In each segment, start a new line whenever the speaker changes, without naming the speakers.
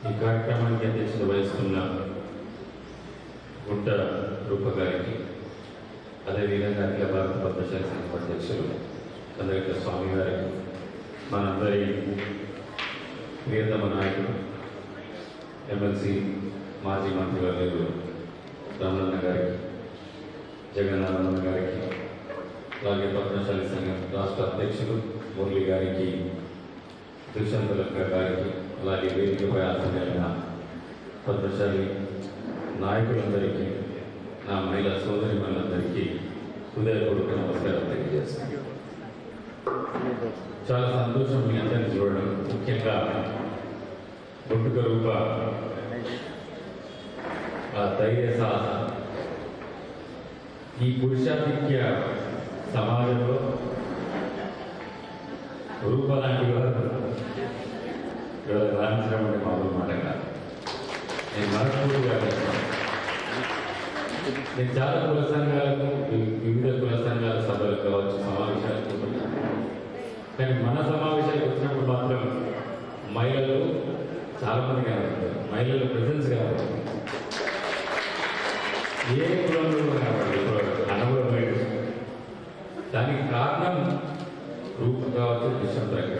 ఈ కార్యక్రమానికి అధ్యక్షత వహిస్తున్న గుంట రూప గారికి అదేవిధంగా అఖిల భారత పద్మశాలి సంఘం అధ్యక్షులు చంద్రకేశ్వర స్వామి గారికి మనందరి ప్రియతమ నాయకుడు ఎమ్మెల్సీ మాజీ మంత్రివర్యులు రామన్న గారికి జగన్నారాయణ గారికి అలాగే పద్మశాలి సంఘం రాష్ట్ర అధ్యక్షులు మురళి గారికి దుష్యంత గారికి అలాగే వేదికపై ఆసనైన పద్మశాలి నాయకులందరికీ నా మహిళా సోదరి మనందరికీ హృదయపూర్వక నమస్కారం తెలియజేస్తాను. చాలా సంతోషం మీ అందరిని చూడడం. ముఖ్యంగా పుట్టుక రూప ఆ ధైర్య సాహస. ఈ పురుషాధిక్య సమాజంలో రూప లాంటి వారు ఇక్కడ రాణించడం అంటే మామూలు మాట కాదు నేను మనస్ఫూర్తిగా నేను చాలా కుల సంఘాలకు వివిధ కుల సంఘాల సభలకు కావచ్చు సమావేశాలకు కానీ మన సమావేశాలకు వచ్చినప్పుడు మాత్రం మహిళలు చాలా మంది కనబడతారు మహిళలు ప్రజెన్స్ కనబడతారు ఏ కులంలో కనబడదు అనుభవం దానికి కారణం రూపం కావచ్చు దుష్యంతరం కావచ్చు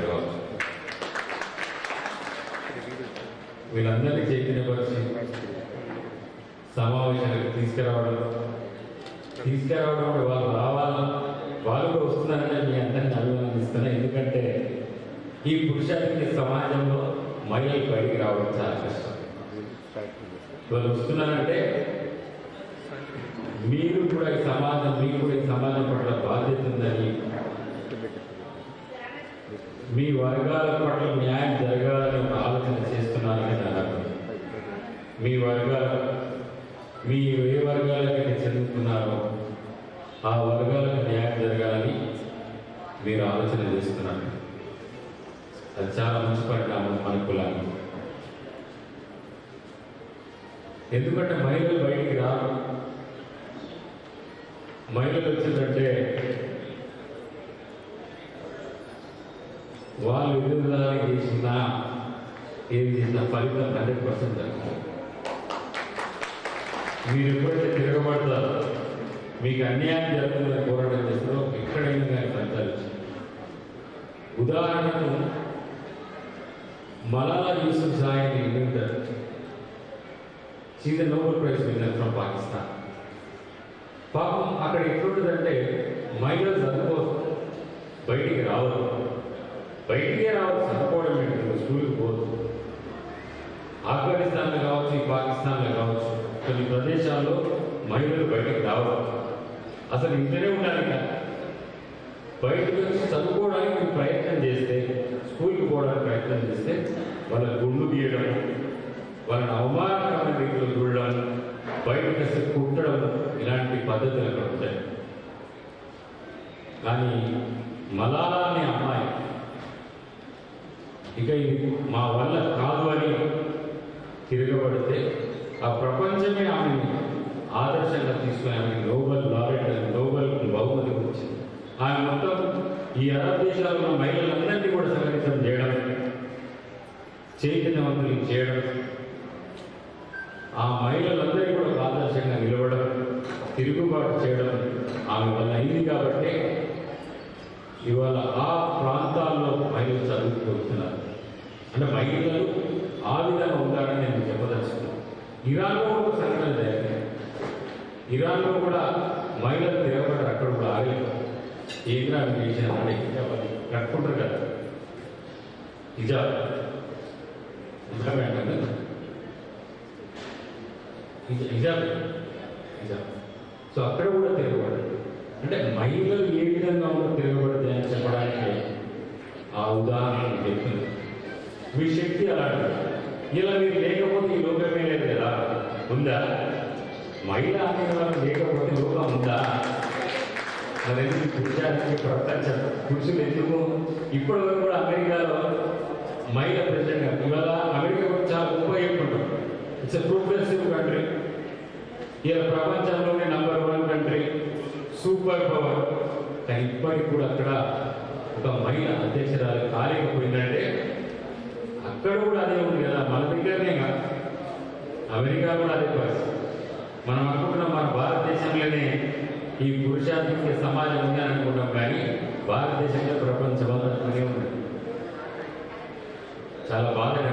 వీళ్ళందరినీ చైతన్యపరిచి సమావేశానికి తీసుకురావడం. తీసుకురావడం అంటే వాళ్ళు రావాలా? వాళ్ళు కూడా వస్తున్నారంటే మీ అందరిని అభినందిస్తున్నా. ఎందుకంటే ఈ పురుషానికి సమాజంలో మహిళలు బయటికి రావడం చాలా కష్టం. వాళ్ళు వస్తున్నారంటే మీరు కూడా ఈ సమాజం మీకు కూడా ఈ సమాజం పట్ల బాధ్యత ఉందని మీ వర్గాల పట్ల న్యాయం జరగ ఒక ఆలోచన చేస్తున్నారని నా అర్థం మీ వర్గాలు మీ ఏ వర్గాలకైతే చెందుతున్నారో ఆ వర్గాలకు న్యాయం జరగాలని మీరు ఆలోచన చేస్తున్నారు. అది చాలా మంచి పరిణామం మన కులాన్ని ఎందుకంటే మహిళలు బయటికి రారు. మహిళలు వచ్చిందంటే వాళ్ళు ఎదురుదారి చేసినా ఏం చేసిన ఫలితం హండ్రెడ్ పర్సెంట్ జరుగుతుంది. మీరు ఎప్పుడైతే తిరగబడతారో మీకు అన్యాయం జరుగుతుందని పోరాటం చేస్తారో ఎక్కడైనా కానీ ఫలితాలు ఉదాహరణకు మలాలా యూసుఫ్ సాయిని ఎన్నుంటారు she's an Nobel prize winner from Pakistan. పాపం అక్కడ ఎట్లుంటుందంటే మహిళలు చదువుకోసం బయటికి రావద్దు. బయటికే రావద్దు చదువుకోవడం ఏంటి స్కూల్కి పోదు. ఆఫ్ఘనిస్తాన్లో కావచ్చు ఈ పాకిస్తాన్లో కావచ్చు. కొన్ని ప్రదేశాల్లో మహిళలు బయటకు రావద్దు అసలు ఇంటనే ఉండాలి కదా. బయటకు వచ్చి చదువుకోవడానికి ప్రయత్నం చేస్తే స్కూల్కి పోవడానికి ప్రయత్నం చేస్తే వాళ్ళ గుండు గీయడం వాళ్ళని అవమానకరమైన రీతిలో చూడడం బయటకు వస్తే కుట్టడం ఇలాంటి పద్ధతులు అక్కడ ఉంటాయి. కానీ మలాలా అనే అమ్మాయి ఇక మా వల్ల కాదు అని తిరగబడితే ఆ ప్రపంచమే ఆమెని ఆదర్శంగా తీసుకుని ఆమె నోబెల్ లారెట్ నోబెల్ బహుమతి వచ్చింది ఆమె మొత్తం ఈ అరబ్ దేశాల్లో ఉన్న మహిళలందరినీ కూడా సంఘటితం చేయడం చైతన్యవంతులు చేయడం ఆ మహిళలందరినీ కూడా ఆదర్శంగా నిలవడం తిరుగుబాటు చేయడం ఆమె వల్ల అయింది కాబట్టి ఇవాళ ఆ ప్రాంతాల్లో మహిళలు చదువుకుంటున్నారు అంటే మహిళలు ఆ విధంగా ఉండాలని నేను చెప్పదలుచుకున్నాను. ఇరాన్లో ఒక సంఘటన జరిగింది ఇరాన్లో కూడా మహిళలు తిరగబడ్డారు అక్కడ కూడా ఆగలేదు ఏంద్రా అని చేసిన అని కట్టుకుంటారు కదా. హిజాబ్. హిజాబ్ అంటారు కదా హిజ- సో అక్కడ కూడా తిరగబడదు అంటే మహిళలు ఏ విధంగా ఉన్నా తిరగబడితే అని చెప్పడానికి ఆ ఉదాహరణ చెప్తుంది మీ శక్తి అలాంటిది. ఇలా మీరు లేకపోతే ఉందా? మహిళ అనే లేకపోతే లోకం ఉందా? మరి పురుషానికి ప్రపంచం పురుషులు ఎందుకు? ఇప్పటి వరకు కూడా అమెరికాలో మహిళ ప్రెసిడెంట్ ఇవాళ అమెరికా కూడా చాలా ఉపయోగపడ్డాం ఇట్స్ ఎ ప్రోగ్రెసివ్ కంట్రీ ఇలా ప్రపంచంలోనే number one country super power కానీ ఇప్పటికి కూడా అక్కడ ఒక మహిళ అధ్యక్షురాలు కాలేకపోయిందంటే అక్కడ కూడా అదే ఉంది కదా. మన దగ్గరనే కాదు. అమెరికా కూడా అదే పరిస్థితి మనం అనుకుంటున్నాం మన భారతదేశంలోనే ఈ పురుషాధిక్య సమాజం ఉంది అని అనుకుంటాం కానీ భారతదేశంలో ప్రపంచం అంతనే ఉంది. చాలా బాధగా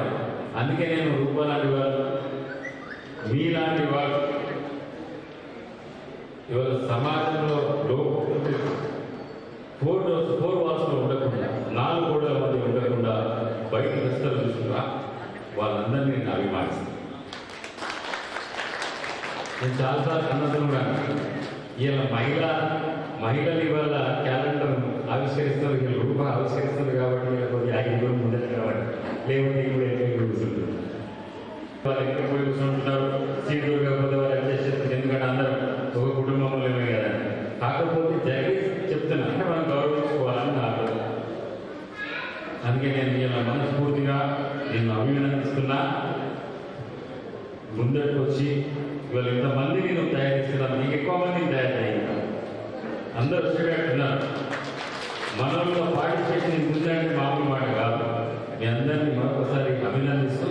అందుకే నేను రూపాలాంటి వాళ్ళు మీలాంటి వాళ్ళు ఇవాళ సమాజంలో లోపల ఫోర్ డోర్స్ ఫోర్ వాల్స్లో ఉండకుండా నాలుగు గోడల మధ్య ఉండకుండా బయట విస్తరణ చూస్తున్నా వాళ్ళందరినీ నేను అభిమానిస్తాను. నేను చాలాసార్లు అన్నది కూడా ఇలా మహిళ మహిళలు ఇవాళ క్యాలెండర్ ఆవిష్కరిస్తారు వీళ్ళు రూప ఆవిష్కరిస్తారు కాబట్టి వీళ్ళ కొద్దిగా ఐదు రోజులు ముందర కాబట్టి లేకపోతే ఇప్పుడు ఎక్కడ కూర్చుంటారు వాళ్ళు ఎక్కడ పోయి కూర్చుంటున్నారు? సీట్లు కాకపోతే వాళ్ళు అడ్జస్ట్ చేస్తారు. ఎందుకంటే అందరం ఒక కుటుంబంలోనే కదా. కాకపోతే జరిగి చెప్తున్నా అంటే మనం గౌరవించుకోవాలని నా అందుకే నేను ఇలా మనస్ఫూర్తిగా నేను అభినందిస్తున్నా. ముందరికి వచ్చి ఇవాళ ఇంతమంది నేను తయారు చేస్తున్నాను నీకు ఎక్కువ మంది తయారు చేయాలి అందరూ వచ్చేటట్టున్నారు మనలో పార్టిసిపేషన్ ఉందంటే మామూలు మాట కాదు. మీ అందరినీ మరొకసారి అభినందిస్తూ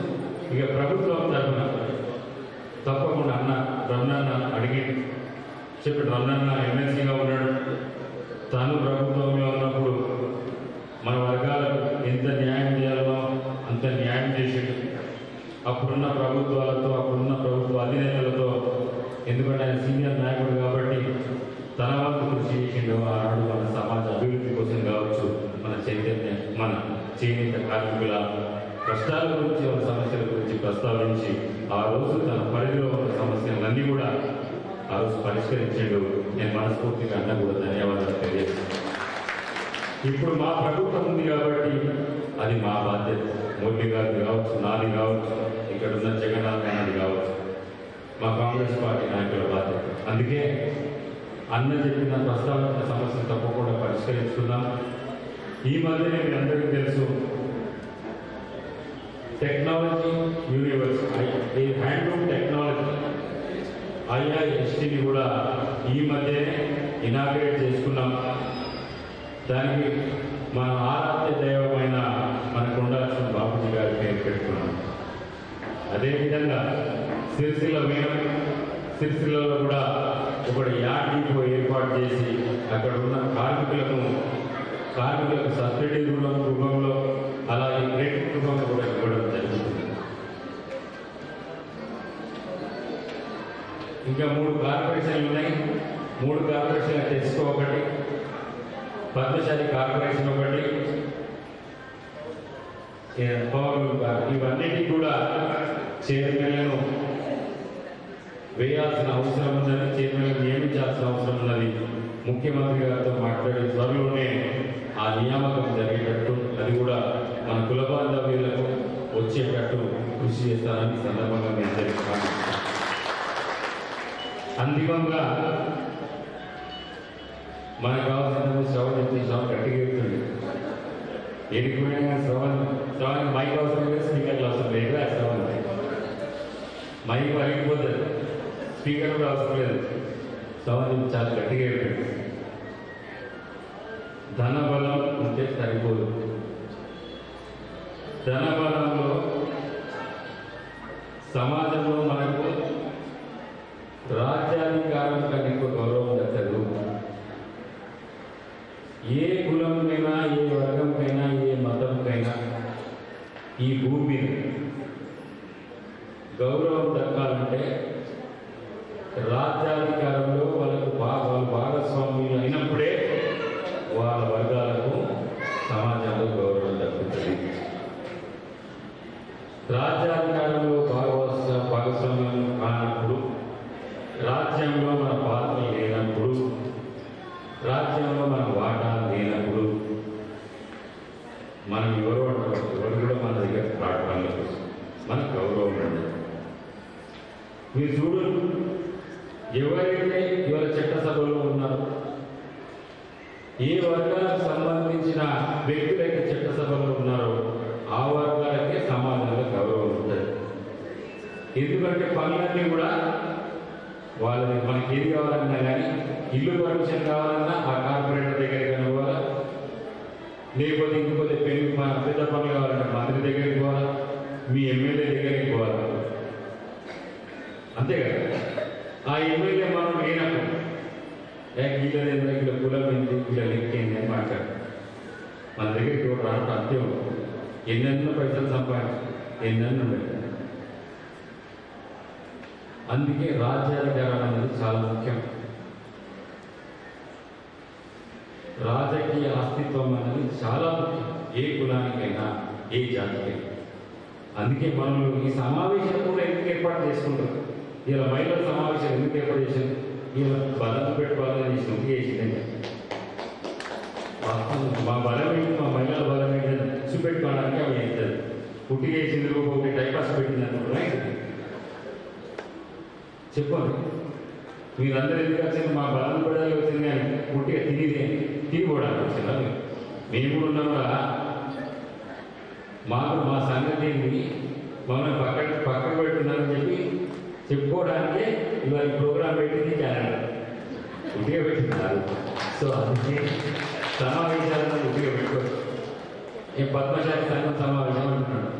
ఇక ప్రభుత్వం తరఫున తప్పకుండా అన్న రమణన్న అడిగి చెప్పి రమణన్న ఎమ్మెల్సీగా కార్మికుల కష్టాల గురించి వాళ్ళ సమస్యల గురించి ప్రస్తావించి ఆ రోజు తన పరిధిలో ఉన్న సమస్యలన్నీ కూడా ఆ రోజు పరిష్కరించాడు నేను మనస్ఫూర్తిగా అన్న కూడా ధన్యవాదాలు తెలియజేస్తాను ఇప్పుడు మా ప్రభుత్వం ఉంది కాబట్టి అది మా బాధ్యత. మోడీ గారిది కావచ్చు నాది కావచ్చు ఇక్కడ ఉన్న జగన్నాథ్ నాది కావచ్చు. మా కాంగ్రెస్ పార్టీ నాయకుల బాధ్యత. అందుకే అన్న చెప్పిన ప్రస్తావన సమస్యలు తప్పకుండా పరిష్కరిస్తున్నాం. ఈ మధ్యనే మీ అందరికీ తెలుసు టెక్నాలజీ యూనివర్స్ ఈ హ్యాండ్లూమ్ టెక్నాలజీ ఐఐఎస్టీని కూడా ఈ మధ్యనే ఇనాగ్రేట్ చేసుకున్నాం. దానికి మన ఆరాధ్య దైవమైన మన కొండలక్ష్మణ బాబుజీ గారి పేరు పెట్టుకున్నాం. అదేవిధంగా సిరిసిల్ల మేడం సిరిసిల్లలో కూడా ఒకటి యాడ్ డిపో ఏర్పాటు చేసి అక్కడ ఉన్న కార్మికులకు కార్మికులకు సబ్సిడీ రూపంలో అలాగే గ్రేట్ రూపంలో కూడా ఇంకా మూడు కార్పొరేషన్లు ఉన్నాయి. మూడు కార్పొరేషన్లు టెస్కో ఒకటి పద్మశాలి కార్పొరేషన్ ఒకటి ఏ, పవర్ విభాగం. కూడా చైర్మన్లను వేయాల్సిన అవసరం ఉందని చైర్మన్ నియమించాల్సిన అవసరం ఉన్నది. ముఖ్యమంత్రి గారితో మాట్లాడే త్వరలోనే ఆ నియామకం జరిగేటట్టు అది కూడా మన కుల బాంధవ్యులకు వచ్చేటట్టు కృషి చేస్తానని సందర్భంగా నేను తెలుసుకున్నాను అంతిమంగా మనకు కావాల్సిన శ్రవణ చెప్తే శ్రవణ గట్టిగా చెప్తుంది. ఎడిపోయినా కానీ శ్రవణ శ్రవణ మైక్ అవసరం లేదు స్పీకర్లు అవసరం లేదు. ఆ శ్రవణ మైక్ అడిగిపోతుంది స్పీకర్ కూడా అవసరం లేదు. శ్రవణ చాలా గట్టిగా చెప్తుంది. ధనబలం ఉంటే సరిపోదు. ధనబలంలో సమాజంలో మనకు రాజ్యాధికారం కన్నా ఎక్కువ గౌరవం దక్కదు ఏ కులంకైనా ఏ వర్గంకైనా ఏ మతంకైనా ఈ భూమి మీద గౌరవం దక్కాలంటే రాజ్యాధికారంలో వాళ్ళకు బా- వాళ్ళ భాగస్వామ్యులు అయినప్పుడే వాళ్ళ వర్గాలకు సమాజంలో గౌరవం దక్కుతుంది రాజ్యాధికారంలో భాగవస్వ భాగస్వామ్యం కానప్పుడు రాజ్యంలో మన పాత్ర లేనప్పుడు రాజ్యంలో మన వాటా లేనప్పుడు మనం ఎవరు అంటారు ఎవరు కూడా మన దగ్గర రావడానికి కోసం మనకు గౌరవం ఉండదు మీరు చూడు ఎవరైతే ఇవాళ చట్టసభలో ఉన్నారో ఏ వర్గాలకు సంబంధించిన వ్యక్తులైతే చట్టసభలో ఉన్నారో ఆ వర్గాలకే సమాజంలో గౌరవం ఉంటుంది. ఎందుకంటే పనులన్నీ కూడా వాళ్ళని మనకి ఏది కావాలన్నా కానీ ఇల్లు పర్మిషన్ కావాలన్నా ఆ కార్పొరేటర్ దగ్గరికి పోవాలా? లేకపోతే అంతే కదా ఆ ఎమ్మెల్యే మనం లేనప్పుడు వీళ్ళ దగ్గర వీళ్ళ కులం ఏంది వీళ్ళ లెక్క అని మాట్లాడు. మన దగ్గరికి ఒక రావడం అంతే ఎన్నెన్నో పైసలు సంపాదించు ఎన్నెన్నో ఉండదు అందుకే రాజ్యాధికారం అనేది చాలా ముఖ్యం. రాజకీయ అస్తిత్వం అనేది చాలా ముఖ్యం. ఏ కులానికైనా ఏ జాతికైనా. అందుకే మనం ఈ సమావేశం కూడా ఎందుకు ఏర్పాటు చేసుకుంటారు? ఇలా మహిళల సమావేశం ఎందుకు ఏర్పాటు చేసాం ఇలా బలం పెట్టుకోవాలని శృతి చేసిందండి మా బలం ఏంటి? మా మహిళల బలం ఏంటి? చూపెట్టుకోవడానికి అవి చేస్తారు పుట్టి చేసింది ఒకటి టైపాస్ పెట్టింది అనుకుంటున్నా చెప్పండి. మీరందరూ ఎందుకు వచ్చింది మా బలం కూడా వచ్చింది కానీ పుట్టిగా తినేది తినిపోవడానికి వచ్చిందా మేము కూడా ఉన్నాం కదా. మాకు మా సంగతి మమ్మల్ని పక్కన పక్కన పెట్టున్నారని చెప్పి చెప్పుకోవడానికే ఇవాళ ప్రోగ్రామ్ పెట్టింది క్యాలెండర్. ఉట్టిగా పెట్టున్నారు సో అందుకే సమావేశాలను ఉట్టిగా పెట్టుకోవచ్చు ఈ పద్మశాలి సంఘం సమావేశం అంటున్నాడు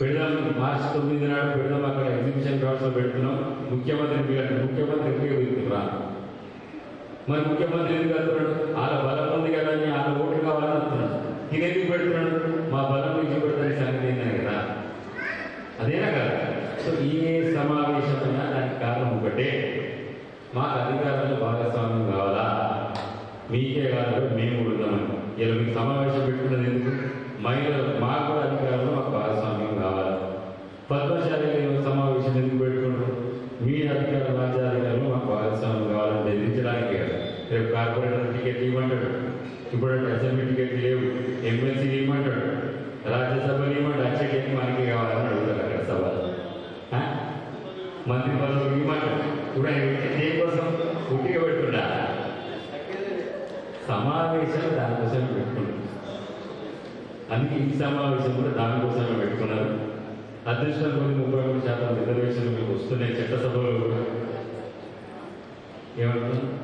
పెడదాం మార్చి తొమ్మిది నాడు పెడదాం అక్కడ ఎగ్జిబిషన్ గ్రౌండ్స్లో పెడుతున్నాం. ముఖ్యమంత్రి పిల్లలు ముఖ్యమంత్రి ఉపయోగిస్తున్నా మరి ముఖ్యమంత్రి ఎందుకు అంటున్నాడు వాళ్ళ బలం ఉంది కదా అని వాళ్ళ ఓటు కావాలని వస్తున్నాడు ఎందుకు పెడుతున్నాడు? మా బలం నుంచి పెడతాడు సంగతి ఏంటని కదా. అదేనా కదా? సో ఏ సమావేశమైనా దానికి కారణం ఒకటే మాకు అధికారంలో భాగస్వామ్యం కావాలా? మీకే కాదు మేము ఉన్నామని ఇలా మీకు సమావేశం పెట్టుకున్నది ఎందుకు? మహిళలు మాకు కూడా అధికారంలో మాకు భాగస్వామ్యం కావాలి. పద్మశాలి సమావేశం ఎందుకు పెట్టుకుంటారు మీ అధికార రాజ్యాధికారులు మాకు భాగస్వామ్యం కావాలని బెదిరించడానికి రేపు కార్పొరేటర్ టికెట్ ఇవ్వమంటాడు. ఇప్పుడు అసెంబ్లీ టికెట్ లేవు. ఎమ్మెల్సీ ఇవ్వమంటాడు. రాజ్యసభలు ఇవ్వమంటే అచ్చటి టికెట్ మనకి కావాలని అడుగుతారు అక్కడ సభలో ఆ? మంత్రి పదవులు ఇవ్వమంటాడు ఇప్పుడు ఆయన దేనికోసం పుట్టిగా పెట్టుకుంటా సమావేశాలు దానికోసమే పెట్టుకున్నారు. అందుకే ఈ సమావేశం కూడా దానికోసమే పెట్టుకున్నారు. అదృష్టం కొన్ని ముప్పై ఒకటి శాతం రిజర్వేషన్ మీకు వస్తున్నాయి. చట్టసభలో కూడా. ఏమంటున్నాం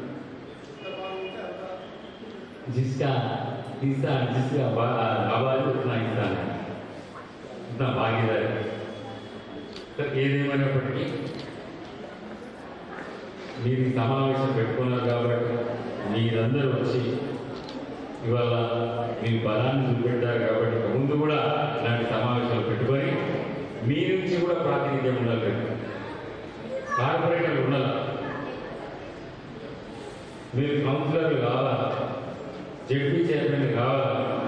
ఏదేమైనప్పటికీ మీరు సమావేశం పెట్టుకున్నారు కాబట్టి మీరందరూ వచ్చి ఇవాళ మీరు బలాన్ని చూపెట్టారు కాబట్టి ముందు కూడా ఇలాంటి సమావేశాలు పెట్టుకొని మీ నుంచి కూడా ప్రాతినిధ్యం ఉండాలి. కార్పొరేటర్లు ఉండాలి. మీరు కౌన్సిలర్లు కావాలా. జడ్పీ చైర్మన్ కావాలా.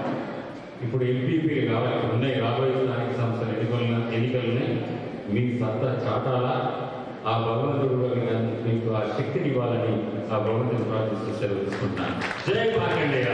ఇప్పుడు ఎంపీపీలు కావాలి. ఉన్నాయి. రాబోయే స్థానిక సంస్థల ఎన్నికలు ఎన్నికలున్నాయి మీ సత్తా చాటాలా? ఆ భగవంతుడు మీకు మీకు ఆ శక్తిని ఇవ్వాలని ఆ భగవంతుని ప్రార్థిస్తూ సెలవు తీసుకుంటున్నాను. జై మార్కండేయ.